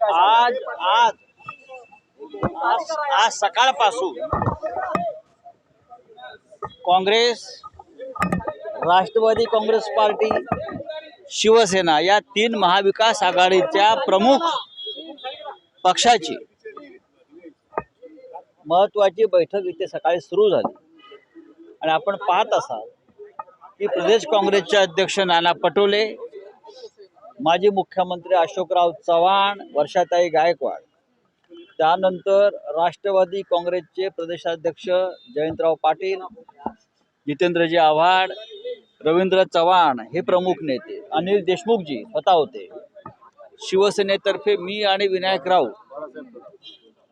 आज आज आज आज सकाळपासून काँग्रेस राष्ट्रवादी काँग्रेस पार्टी शिवसेना या तीन महाविकास आघाडीच्या प्रमुख पक्षाची महत्वाची बैठक इथे सकाळी सुरू झाली. आणि आपण पाहत असाल की प्रदेश काँग्रेसचे अध्यक्ष नाना पटोले माजी मुख्यमंत्री अशोकराव चव्हाण वर्षाताई गायकवाड. त्यानंतर राष्ट्रवादी काँग्रेसचे प्रदेशाध्यक्ष जयंतराव पाटील जितेंद्रजी आव्हाड रवींद्र चव्हाण हे प्रमुख नेते. अनिल देशमुखजी स्वतः होते. शिवसेनेतर्फे मी आणि विनायक राऊत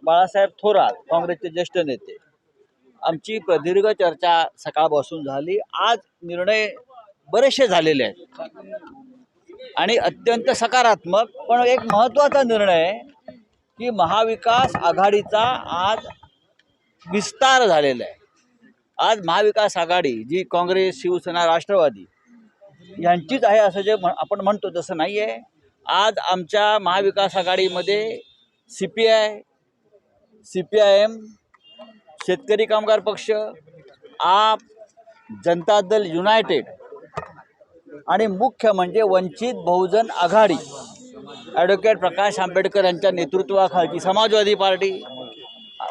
बाळासाहेब थोरात काँग्रेसचे ज्येष्ठ नेते. आमची प्रदीर्घ चर्चा सकाळपासून झाली. आज निर्णय बरेचसे झालेले आहेत. आणि अत्यंत सकारात्मक पण एक महत्त्वाचा निर्णय आहे की महाविकास आघाडीचा आज विस्तार झालेला आहे. आज महाविकास आघाडी जी काँग्रेस शिवसेना राष्ट्रवादी यांचीच आहे असं जे म्हण- आपण म्हणतो तसं नाही आहे आज आमच्या महाविकास आघाडीमध्ये C P I C P I M Shetkari Kamgar Paksha आप जनता दल युनायटेड आणि मुख्य म्हणजे वंचित बहुजन आघाडी. ॲडव्होकेट प्रकाश आंबेडकर यांच्या नेतृत्वाखालची समाजवादी पार्टी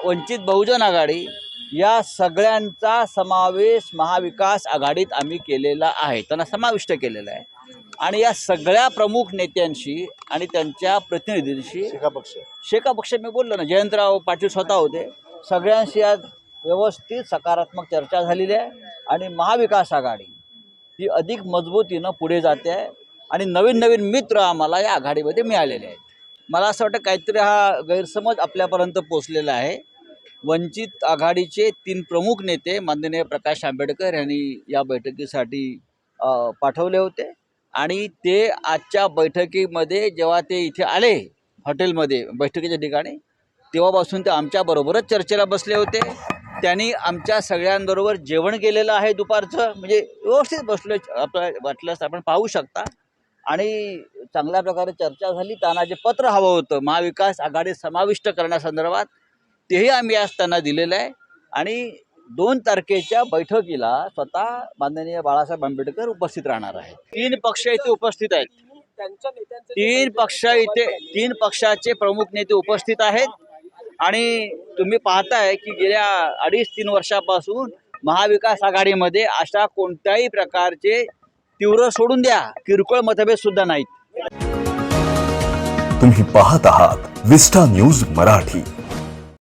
वंचित बहुजन आघाडी या सगळ्यांचा समावेश महाविकास आघाडीत आम्ही केलेला आहे. त्यांना समाविष्ट केलेला आहे. आणि या सगळ्या प्रमुख नेत्यांशी आणि त्यांच्या प्रतिनिधींशी एका पक्ष. शेका पक्ष मी बोललो ना जयंतराव पाटील स्वतः होते. सगळ्यांशी आज व्यवस्थित सकारात्मक चर्चा झालेली आहे. आणि महाविकास आघाडी ही अधिक मजबूतीनं पुढे जाते आहे. आणि नवीन नवीन मित्र आम्हाला या आघाडीमध्ये मिळालेले आहेत. मला असं वाटतं काहीतरी हा गैरसमज आपल्यापर्यंत पोचलेला आहे. वंचित आघाडीचे तीन प्रमुख नेते माननीय प्रकाश आंबेडकर यांनी या बैठकीसाठी पाठवले होते. आणि ते आजच्या बैठकीमध्ये जेव्हा ते इथे आले हॉटेलमध्ये बैठकीच्या ठिकाणी तेव्हापासून ते आमच्याबरोबरच चर्चेला बसले होते. त्यांनी आमच्या सगळ्यांबरोबर जेवण केलेलं आहे दुपारचं. म्हणजे व्यवस्थित बसलो आपलं वाटल्यास आपण पाहू शकता. आणि चांगल्या प्रकारे चर्चा झाली. त्यांना जे पत्र हवं होतं. महाविकास आघाडीत समाविष्ट करण्यासंदर्भात तेही आम्ही आज त्यांना दिलेलं आहे. आणि दोन तारखेच्या बैठकीला स्वतः माननीय बाळासाहेब आंबेडकर उपस्थित राहणार आहेत. तीन पक्ष इथे उपस्थित आहेत. त्यांच्या तीन पक्ष इथे तीन पक्षाचे प्रमुख नेते उपस्थित आहेत. आणि तुम्ही पाहताय की गेल्या अडीच तीन वर्षापासून महाविकास आघाडीमध्ये अशा कोणत्याही प्रकारचे तीव्र सोडून द्या किरकोळ मतभेद सुद्धा नाहीत. तुम्ही पाहत आहात विस्टा न्यूज मराठी.